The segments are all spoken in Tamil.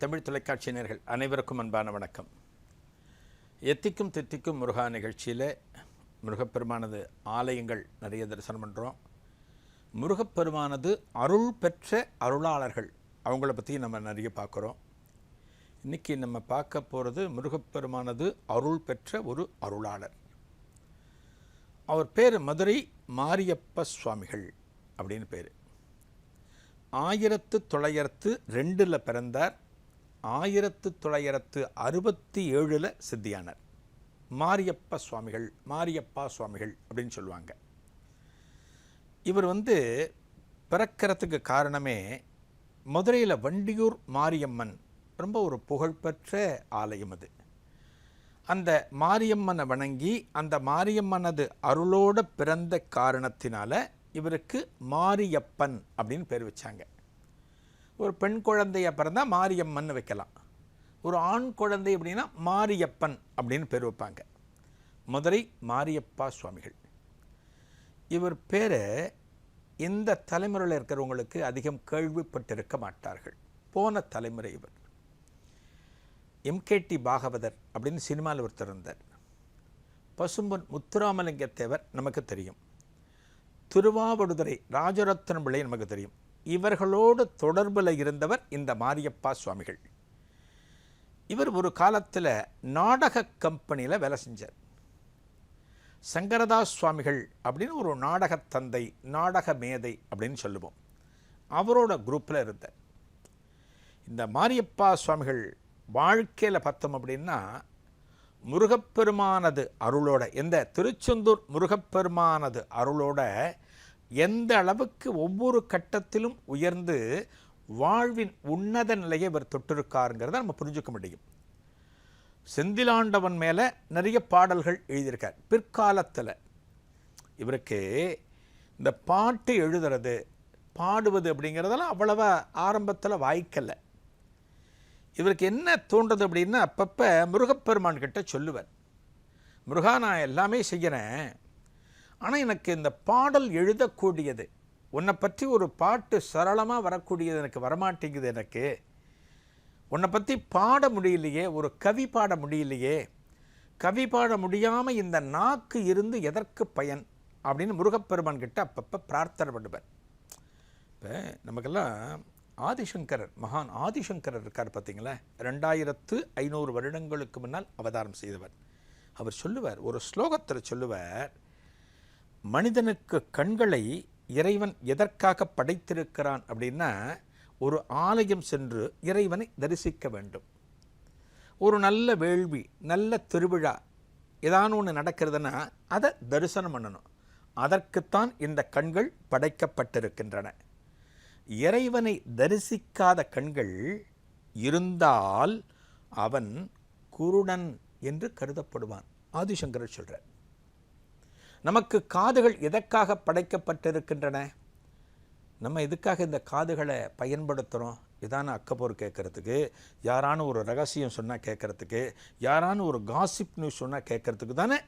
தமிழ் தமிழ் தொலைக்காட்சியினர்கள் அனைவருக்கும் அன்பான வணக்கம். எத்திக்கும் தித்திக்கும் முருகா நிகழ்ச்சியில் முருகப்பெருமானது ஆலயங்கள் நிறைய தரிசனம் பண்ணுறோம் முருகப்பெருமானது அருள் பெற்ற அருளாளர்கள் அவங்கள பற்றி நம்ம நிறைய பார்க்குறோம். இன்றைக்கி நம்ம பார்க்க போகிறது முருகப்பெருமானது அருள் பெற்ற ஒரு அருளாளர். அவர் பேர் மதுரை மாரியப்ப சுவாமிகள் அப்படின்னு பேர். ஆயிரத்து தொள்ளாயிரத்து ரெண்டில் பிறந்தார். ஆயிரத்து தொள்ளாயிரத்து அறுபத்தி ஏழில் சித்தியானார். மாரியப்ப சுவாமிகள் மாரியப்பா சுவாமிகள் அப்படின்னு சொல்லுவாங்க. இவர் வந்து பிறக்கிறதுக்கு காரணமே மதுரையில் வண்டியூர் மாரியம்மன் ரொம்ப ஒரு புகழ்பெற்ற ஆலயம் அது. அந்த மாரியம்மனை வணங்கி அந்த மாரியம்மனது அருளோடு பிறந்த காரணத்தினால இவருக்கு மாரியப்பன் அப்படின்னு பேர் வச்சாங்க. ஒரு பெண் குழந்தைய பிறந்தா மாரியம்மன் வைக்கலாம். ஒரு ஆண் குழந்தை அப்படின்னா மாரியப்பன் அப்படின்னு பேர் வைப்பாங்க. மதுரை மாரியப்பா சுவாமிகள். இவர் பேரை இந்த தலைமுறையில் இருக்கிறவங்களுக்கு அதிகம் கேள்விப்பட்டிருக்க மாட்டார்கள். போன தலைமுறை இவர். எம்கேடி பாகவதர் அப்படின்னு சினிமாவில் ஒருத்தர் இருந்தார். பசும்பொன் முத்துராமலிங்க தேவர் நமக்கு தெரியும். திருவாவடுதுறை ராஜரத்னம் பிள்ளை நமக்கு தெரியும். இவர்களோடு தொடர்பில் இருந்தவர் இந்த மாரியப்பா சுவாமிகள். இவர் ஒரு காலத்தில் நாடக கம்பெனியில் வேலை செஞ்சார். சங்கரதாஸ் சுவாமிகள் அப்படின்னு ஒரு நாடகத் தந்தை நாடக மேதை அப்படின்னு சொல்லுவோம். அவரோட குரூப்பில் இருந்தார். இந்த மாரியப்பா சுவாமிகள் வாழ்க்கையில் பார்த்தோம் அப்படின்னா முருகப்பெருமானது அருளோட இந்த திருச்செந்தூர் முருகப்பெருமானது அருளோட எந்த அளவுக்கு ஒவ்வொரு கட்டத்திலும் உயர்ந்து வாழ்வின் உன்னத நிலையை இவர் தொட்டிருக்காருங்கிறத நம்ம புரிஞ்சுக்க முடியும். செந்திலாண்டவன் மேலே நிறைய பாடல்கள் எழுதியிருக்கார். பிற்காலத்தில் இவருக்கு இந்த பாட்டு எழுதுறது பாடுவது அப்படிங்கிறதெல்லாம் அவ்வளவா ஆரம்பத்தில் வாய்க்கலை இவருக்கு என்ன தோன்றது அப்படின்னா அப்பப்போ முருகப்பெருமான் கிட்ட சொல்லுவார். முருகா நான் எல்லாமே செய்கிறேன் ஆனால் எனக்கு இந்த பாடல் எழுதக்கூடியது உன்னை பற்றி ஒரு பாட்டு சரளமாக வரக்கூடியது எனக்கு வரமாட்டேங்குது எனக்கு. உன்னை பற்றி பாட முடியலையே ஒரு கவி பாட முடியலையே கவி பாட முடியாமல் இந்த நாக்கு இருந்து எதற்கு பயன் அப்படின்னு முருகப்பெருமான் கிட்ட அப்பப்போ பிரார்த்தனை பண்ணுவேன். இப்போ நமக்கெல்லாம் ஆதிசங்கரர் மகான் ஆதிசங்கரர் இருக்கார் பார்த்தீங்களா ரெண்டாயிரத்து ஐநூறு வருடங்களுக்கு முன்னால் அவதாரம் செய்தவர். அவர் சொல்லுவார் ஒரு ஸ்லோகத்தில் சொல்லுவார் மனிதனுக்கு கண்களை இறைவன் எதற்காக படைத்திருக்கிறான் அப்படின்னா ஒரு ஆலயம் சென்று இறைவனை தரிசிக்க வேண்டும். ஒரு நல்ல வேள்வி நல்ல திருவிழா ஏதானு ஒன்று நடக்கிறதுனா அதை தரிசனம் பண்ணணும். அதற்குத்தான் இந்த கண்கள் படைக்கப்பட்டிருக்கின்றன. இறைவனை தரிசிக்காத கண்கள் இருந்தால் அவன் குருடன் என்று கருதப்படுவான். ஆதிசங்கரர் சொல்கிறார் நமக்கு காதுகள் எதற்காக படைக்கப்பட்டிருக்கின்றன? நம்ம எதுக்காக இந்த காதுகளை பயன்படுத்துகிறோம் இதான அக்கப்போர் கேட்குறதுக்கு யாரான ஒரு ரகசியம் சொன்னால் கேட்குறதுக்கு யாரான ஒரு காசிப் நியூஸ் சொன்னால் கேட்குறதுக்கு தானே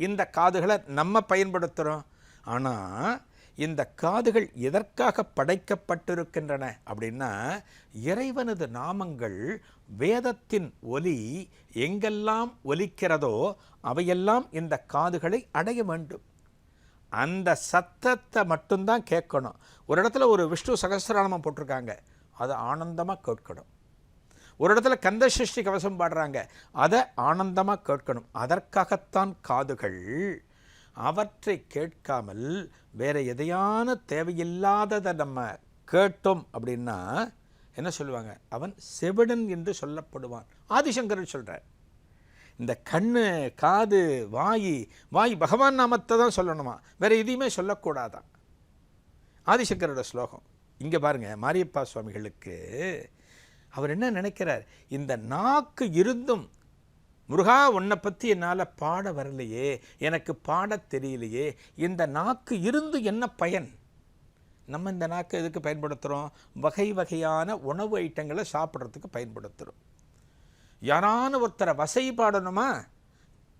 இந்த காதுகளை நம்ம பயன்படுத்துகிறோம் ஆனால் இந்த காதுகள் எதற்காக படைக்கப்பட்டிருக்கின்றன அப்படின்னா இறைவனது நாமங்கள் வேதத்தின் ஒலி எங்கெல்லாம் ஒலிக்கிறதோ அவையெல்லாம் இந்த காதுகளை அடைய வேண்டும். அந்த சத்தத்தை மட்டும்தான் கேட்கணும். ஒரு இடத்துல ஒரு விஷ்ணு சகசிரநாமம் போட்டிருக்காங்க அதை ஆனந்தமாக கேட்கணும். ஒரு இடத்துல கந்த சஷ்டி கவசம் பாடுறாங்க அதை ஆனந்தமாக கேட்கணும். அதற்காகத்தான் காதுகள் அவற்றை கேட்காமல் வேற எதையான தேவையில்லாததை நம்ம கேட்டோம் அப்படின்னா என்ன சொல்லுவாங்க? அவன் செவிடன் என்று சொல்லப்படுவான். ஆதிசங்கரன் சொல்கிறார் இந்த கண்ணு காது வாய் வாய் பகவான் நாமத்தை தான் சொல்லணுமா? வேற எதையுமே சொல்லக்கூடாதான் ஆதிசங்கரோட ஸ்லோகம். இங்கே பாருங்க மாரியப்பா சுவாமிகளுக்கு அவர் என்ன நினைக்கிறார்? இந்த நாக்கு இருந்தும் முருகா உன்னை பற்றி என்னால் பாட வரலையே எனக்கு பாடத் தெரியலையே இந்த நாக்கு இருந்து என்ன பயன்? நம்ம இந்த நாக்கு எதுக்கு பயன்படுத்துகிறோம் வகை வகையான உணவு ஐட்டங்களை சாப்பிட்றதுக்கு பயன்படுத்துகிறோம் யாரான ஒருத்தரை வசை பாடணுமா?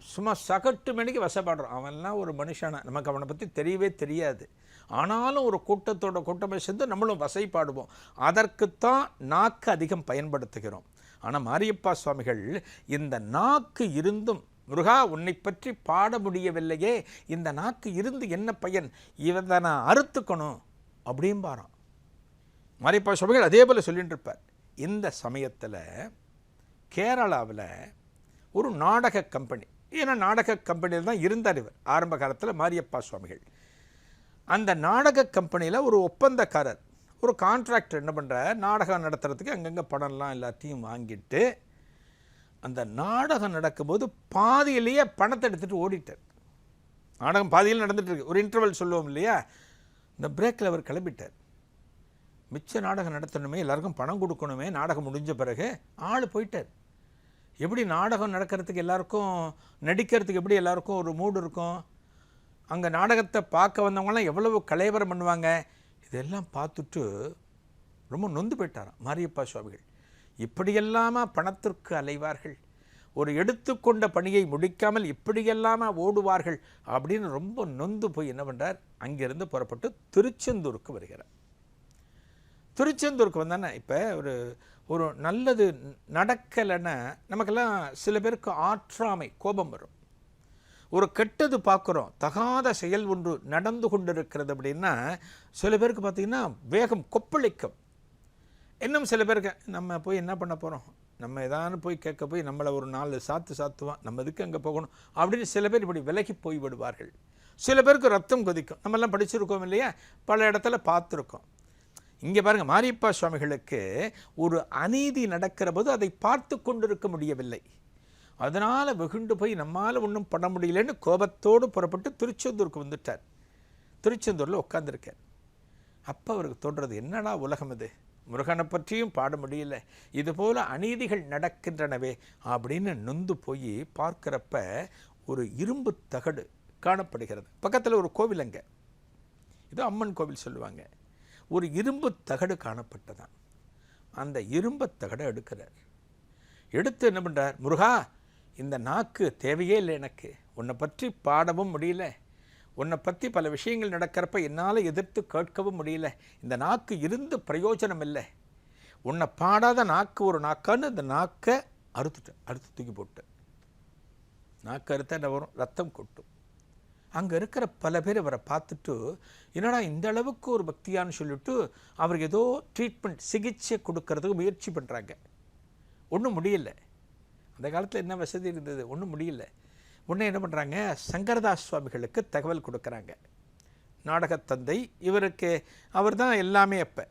சும்மா சகட்டு மணிக்கு வசப்படுறோம் அவன்லாம் ஒரு மனுஷனா. நமக்கு அவனை பற்றி தெரியவே தெரியாது. ஆனாலும் ஒரு கூட்டத்தோட கூட்டமை சேர்ந்து நம்மளும் வசைப்பாடுவோம் அதற்குத்தான் நாக்கு அதிகம் பயன்படுத்துகிறோம். ஆனால் மாரியப்பா சுவாமிகள் இந்த நாக்கு இருந்தும் முருகா உன்னை பற்றி பாட முடியவில்லையே இந்த நாக்கு இருந்து என்ன பயன்? இவன் நான் அறுத்துக்கணும் அப்படிம்பாராம். மாரியப்பா சுவாமிகள் அதே போல் சொல்லிட்டு இருப்பார் இந்த சமயத்தில் கேரளாவில் ஒரு நாடக கம்பெனி ஏன்னா நாடக கம்பெனியில் தான் இருந்தார் இவர் ஆரம்ப காலத்தில் மாரியப்பா சுவாமிகள். அந்த நாடக கம்பெனியில் ஒரு ஒப்பந்தக்காரர் ஒரு கான்ட்ராக்டர் என்ன பண்ணுற நாடகம் நடத்துகிறதுக்கு அங்கங்கே படம்லாம் எல்லாத்தையும் வாங்கிட்டு அந்த நாடகம் நடக்கும்போது பாதியிலேயே பணத்தை எடுத்துகிட்டு ஓடிட்டார். நாடகம் பாதியில் நடந்துட்டு ஒரு இன்டர்வல் சொல்லுவோம் இல்லையா? இந்த பிரேக்கில் அவர் கிளம்பிட்டார். மிச்ச நாடகம் நடத்தணுமே எல்லாருக்கும் பணம் கொடுக்கணுமே நாடகம் முடிஞ்ச பிறகு ஆள் போயிட்டார். எப்படி நாடகம் நடக்கிறதுக்கு எல்லாருக்கும் நடிக்கிறதுக்கு எப்படி எல்லாருக்கும் ஒரு மூடு இருக்கும்? அங்கே நாடகத்தை பார்க்க வந்தவங்களாம் எவ்வளவு கலைவரம் பண்ணுவாங்க? இதெல்லாம் பார்த்துட்டு ரொம்ப நொந்து போயிட்டாராம் மாரியப்பா சுவாமிகள். இப்படியெல்லாமா பணத்திற்கு அலைவார்கள்? ஒரு எடுத்துக்கொண்ட பணியை முடிக்காமல் இப்படியெல்லாமா ஓடுவார்கள்? அப்படின்னு ரொம்ப நொந்து போய் என்ன பண்ணுறார் அங்கிருந்து புறப்பட்டு திருச்செந்தூருக்கு வருகிறார். திருச்செந்தூருக்கு வந்தானே இப்போ ஒரு ஒரு நல்லது நடக்கலைன்னா நமக்கெல்லாம் சில பேருக்கு ஆற்றாமை கோபம் வரும். ஒரு கெட்டது பார்க்குறோம். தகாத செயல் ஒன்று நடந்து கொண்டிருக்கிறது அப்படின்னா சில பேருக்கு பார்த்திங்கன்னா வேகம் கொப்பளிக்கும். இன்னும் சில பேருக்கு நம்ம போய் என்ன பண்ண போகிறோம் நம்ம ஏதாவது போய் கேட்க போய் நம்மளை ஒரு நாலு சாத்து சாத்துவான். நம்ம இதுக்கு அங்கே போகணும்? அப்படின்னு சில பேர் இப்படி விலகி போய் விடுவார்கள். சில பேருக்கு ரத்தம் கொதிக்கும். நம்மெல்லாம் படிச்சிருக்கோம் இல்லையா? பல இடத்துல பார்த்துருக்கோம். இங்கே பாருங்கள் மாரியப்பா சுவாமிகளுக்கு ஒரு அநீதி நடக்கிற போது அதை பார்த்து கொண்டிருக்க முடியவில்லை. அதனால் வெகுண்டு போய் நம்மால் ஒன்றும் பண்ண முடியலன்னு கோபத்தோடு புறப்பட்டு திருச்செந்தூருக்கு வந்துட்டார். திருச்செந்தூரில் உட்காந்துருக்கார் அப்போ அவருக்கு தோன்றது என்னடா உலகம் இது? முருகனை பற்றியும் பாட முடியல. இதுபோல் அநீதிகள் நடக்கின்றனவே அப்படின்னு நொந்து போய் பார்க்குறப்ப ஒரு இரும்பு தகடு காணப்படுகிறது. பக்கத்தில் ஒரு கோவில் அங்கே. இது அம்மன் கோவில் சொல்லுவாங்க. ஒரு இரும்பு தகடு காணப்பட்டதான் அந்த இரும்பு தகடை எடுக்கிறார். எடுத்து என்ன பண்ணுறார் முருகா இந்த நாக்கு தேவையே இல்லை எனக்கு. உன்னை பற்றி பாடவும் முடியல. உன்னை பற்றி பல விஷயங்கள் நடக்கிறப்ப என்னால் எதிர்த்து கேட்கவும் முடியல. இந்த நாக்கு இருந்து பிரயோஜனம் இல்லை. உன்னை பாடாத நாக்கு ஒரு நாக்கான்னு இந்த நாக்கை அறுத்துட்டேன் அறுத்து தூக்கி போட்டு. நாக்கு அறுத்தா என்ன வரும்? ரத்தம் கொட்டும். அங்கே இருக்கிற பல பேர் அவரை பார்த்துட்டு என்னடா இந்த அளவுக்கு ஒரு பக்தியான்னு சொல்லிட்டு அவருக்கு ஏதோ ட்ரீட்மெண்ட் சிகிச்சை கொடுக்கறதுக்கு முயற்சி பண்ணுறாங்க ஒன்றும் முடியலை. அந்த காலத்தில் என்ன வசதி இருந்தது? ஒன்றும் முடியல. உடனே என்ன பண்ணுறாங்க சங்கரதாஸ் சுவாமிகளுக்கு தகவல் கொடுக்குறாங்க. நாடகத்தந்தை இவருக்கு அவர் தான் எல்லாமே அப்போ.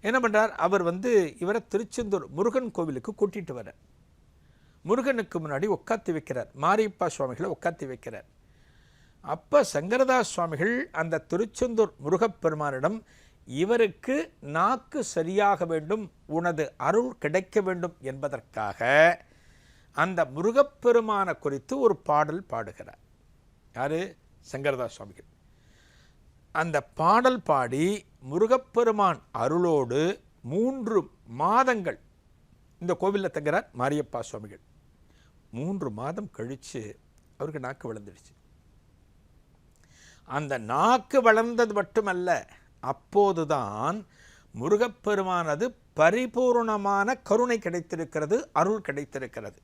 என்ன பண்ணுறார் அவர் வந்து இவரை திருச்செந்தூர் முருகன் கோவிலுக்கு கூட்டிகிட்டு வர முருகனுக்கு முன்னாடி உட்காத்தி வைக்கிறார். மாரியப்பா சுவாமிகளை உட்காத்தி வைக்கிறார். அப்போ சங்கரதாஸ் சுவாமிகள் அந்த திருச்செந்தூர் முருகப்பெருமானிடம் இவருக்கு நாக்கு சரியாக வேண்டும் உனது அருள் கிடைக்க வேண்டும் என்பதற்காக அந்த முருகப்பெருமானை குறித்து ஒரு பாடல் பாடுகிறார். யார்? சங்கரதாஸ் சுவாமிகள் அந்த பாடல் பாடி முருகப்பெருமான் அருளோடு மூன்று மாதங்கள் இந்த கோவிலில் தங்குறார் மாரியப்பா சுவாமிகள். மூன்று மாதம் கழித்து அவருக்கு நாக்கு வளர்ந்துடுச்சு. அந்த நாக்கு வளர்ந்தது மட்டுமல்ல அப்போதுதான் முருகப்பெருமானது பரிபூர்ணமான கருணை கிடைத்திருக்கிறது அருள் கிடைத்திருக்கிறது.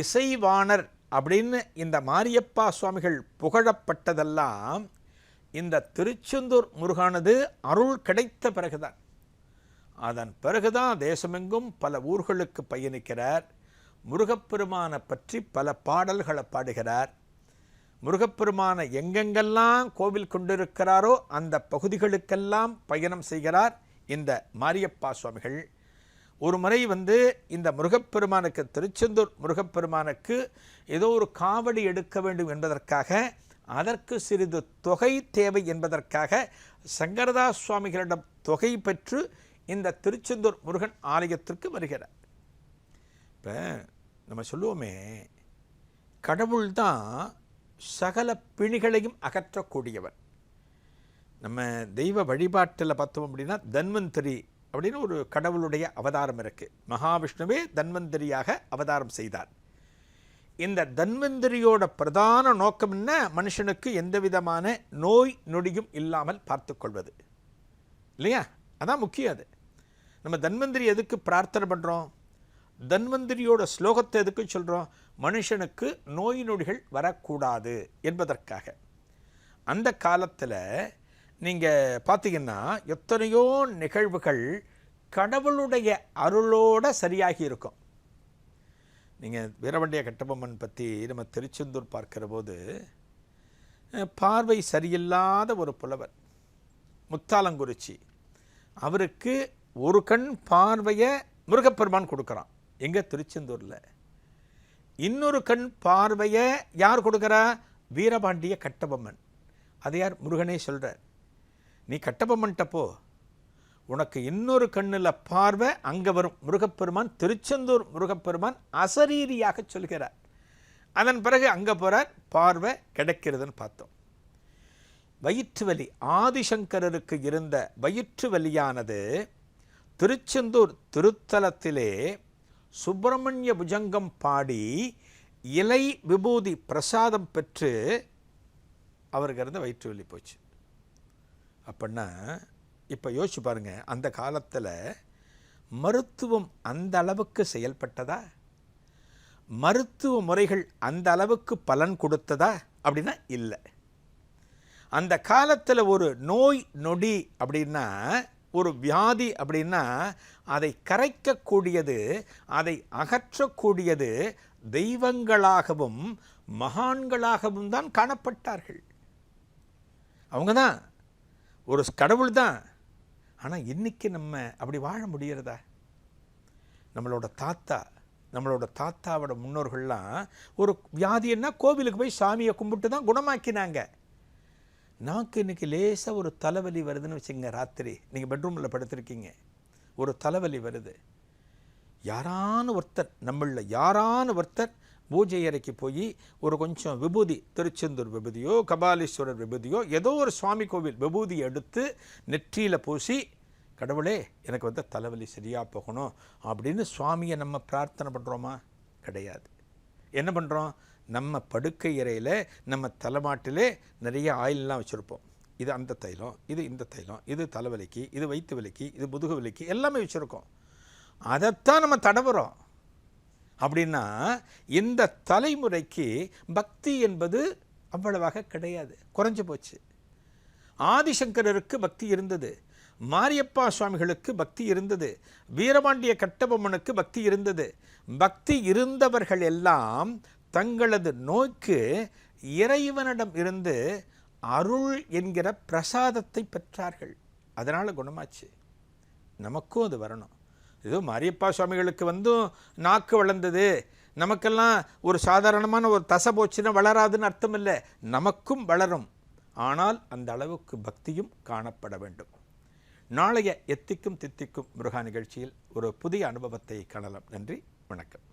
இசைவாணர் அப்படின்னு இந்த மாரியப்பா சுவாமிகள் புகழப்பட்டதெல்லாம் இந்த திருச்செந்தூர் முருகானது அருள் கிடைத்த பிறகுதான். அதன் பிறகுதான் தேசமெங்கும் பல ஊர்களுக்கு பயணிக்கிறார். முருகப்பெருமானை பற்றி பல பாடல்களை பாடுகிறார். முருகப்பெருமானை எங்கெங்கெல்லாம் கோவில் கொண்டிருக்கிறாரோ அந்த பகுதிகளுக்கெல்லாம் பயணம் செய்கிறார் இந்த மாரியப்பா சுவாமிகள். ஒரு முறை வந்து இந்த முருகப்பெருமானுக்கு திருச்செந்தூர் முருகப்பெருமானுக்கு ஏதோ ஒரு காவடி எடுக்க வேண்டும் என்பதற்காக அதற்கு சிறிது தொகை தேவை என்பதற்காக சங்கரதாஸ் சுவாமிகளிடம் தொகை பெற்று இந்த திருச்செந்தூர் முருகன் ஆலயத்திற்கு வருகிறார். இப்போ நம்ம சொல்லுவோமே கடவுள் தான் சகல பிணிகளையும் அகற்றக்கூடியவர். நம்ம தெய்வ வழிபாட்டில் பார்த்தோம் அப்படின்னா தன்வந்திரி அப்படின்னு ஒரு கடவுளுடைய அவதாரம் இருக்குது மகாவிஷ்ணுவே தன்வந்தரியாக அவதாரம் செய்தார். இந்த தன்வந்திரியோட பிரதான நோக்கம் என்ன? மனுஷனுக்கு எந்த விதமான நோய் நொடியும் இல்லாமல் பார்த்துக்கொள்வது இல்லையா? அதான் முக்கியம் அது. நம்ம தன்வந்திரி எதுக்கு பிரார்த்தனை பண்ணுறோம் தன்வந்திரியோட ஸ்லோகத்தை எதுக்கு சொல்கிறோம் மனுஷனுக்கு நோய் நொடிகள் வரக்கூடாது என்பதற்காக. அந்த காலத்தில் நீங்கள் பார்த்தீங்கன்னா எத்தனையோ நிகழ்வுகள் கடவுளுடைய அருளோட சரியாகி இருக்கும். நீங்கள் வீரவண்டிய கட்டபொம்மன் பற்றி நம்ம திருச்செந்தூர் பார்க்கிற போது பார்வை சரியில்லாத ஒரு புலவர் முத்தாலங்குறிச்சி. அவருக்கு ஒரு கண் பார்வையை முருகப்பெருமான் கொடுக்குறான் எங்கே திருச்செந்தூரில். இன்னொரு கண் பார்வையை யார் கொடுக்குறா? வீரபாண்டிய கட்டபொம்மன். அதை யார் முருகனே சொல்கிறார் நீ கட்டபொம்மன்ட்ட போ. உனக்கு இன்னொரு கண்ணில் பார்வை அங்கே வரும். முருகப்பெருமான் திருச்செந்தூர் முருகப்பெருமான் அசரீரியாக சொல்கிறார். அதன் பிறகு அங்கே போகிறார் பார்வை கிடைக்கிறதுன்னு பார்த்தோம். வயிற்று வலி ஆதிசங்கரருக்கு இருந்த வயிற்று வலியானது திருச்செந்தூர் திருத்தலத்திலே சுப்பிரமணிய புஜங்கம் பாடி இலை விபூதி பிரசாதம் பெற்று அவருக்கு இருந்த வயிற்று வலி போச்சு. அப்படின்னா இப்போ யோசிச்சு பாருங்கள் அந்த காலத்தில் மருத்துவம் அந்த அளவுக்கு செயல்பட்டதா? மருத்துவ முறைகள் அந்த அளவுக்கு பலன் கொடுத்ததா? அப்படின்னா இல்லை. அந்த காலத்தில் ஒரு நோய் நொடி அப்படின்னா ஒரு வியாதி அப்படின்னா அதை கரைக்கக்கூடியது அதை அகற்றக்கூடியது தெய்வங்களாகவும் மகான்களாகவும் தான் காணப்பட்டார்கள். அவங்க தான் ஒரு கடவுள் தான் ஆனால் இன்றைக்கி நம்ம அப்படி வாழ முடிகிறதா நம்மளோட தாத்தா நம்மளோட தாத்தாவோட முன்னோர்கள்லாம் ஒரு வியாதின்னா கோவிலுக்கு போய் சாமியை கும்பிட்டு தான் குணமாக்கினாங்க. நாக்கு இன்னைக்கு லேசாக ஒரு தலைவலி வருதுன்னு வச்சுங்க ராத்திரி. நீங்கள் பெட்ரூமில் படுத்திருக்கீங்க. ஒரு தலைவலி வருது. யாரான ஒருத்தர் நம்மளில் யாரான ஒருத்தர் பூஜை அறைக்கு போய் ஒரு கொஞ்சம் விபூதி திருச்செந்தூர் விபூதியோ கபாலீஸ்வரர் விபூதியோ ஏதோ ஒரு சுவாமி கோவில் விபூதி எடுத்து நெற்றியில் பூசி கடவுளே எனக்கு வந்து தலைவலி சரியாக போகணும் அப்படின்னு சுவாமியை நம்ம பிரார்த்தனை பண்ணுறோமா கிடையாது. என்ன பண்ணுறோம் நம்ம படுக்கை இறையில் நம்ம தலைமாட்டிலே நிறைய ஆயிலெலாம் வச்சுருப்போம். இது அந்த தைலம் இது இந்த தைலம் இது தலைவலிக்கு இது வயிற்று வலிக்கு இது முதுகு வலிக்கு எல்லாமே வச்சுருக்கோம். அதைத்தான் நம்ம தடவுறோம். அப்படின்னா இந்த தலைமுறைக்கு பக்தி என்பது அவ்வளவாக கிடையாது. குறைஞ்சு போச்சு. ஆதிசங்கரருக்கு பக்தி இருந்தது. மாரியப்பா சுவாமிகளுக்கு பக்தி இருந்தது. வீரபாண்டிய கட்டபொம்மனுக்கு பக்தி இருந்தது. பக்தி இருந்தவர்கள் எல்லாம் தங்களது நோய்க்கு இறைவனிடம் இருந்து அருள் என்கிற பிரசாதத்தை பெற்றார்கள். அதனால் குணமாச்சு. நமக்கும் அது வரணும். ஏதோ மாரியப்பா சுவாமிகளுக்கு வந்தும் நாக்கு வளர்ந்தது. நமக்கெல்லாம் ஒரு சாதாரணமான ஒரு தசை போச்சுன்னா வளராதுன்னு அர்த்தம் இல்லை நமக்கும் வளரும். ஆனால் அந்த அளவுக்கு பக்தியும் காணப்பட வேண்டும். நாளைய எத்திக்கும் தித்திக்கும் முருகா நிகழ்ச்சியில் ஒரு புதிய அனுபவத்தை காணலாம். நன்றி. வணக்கம்.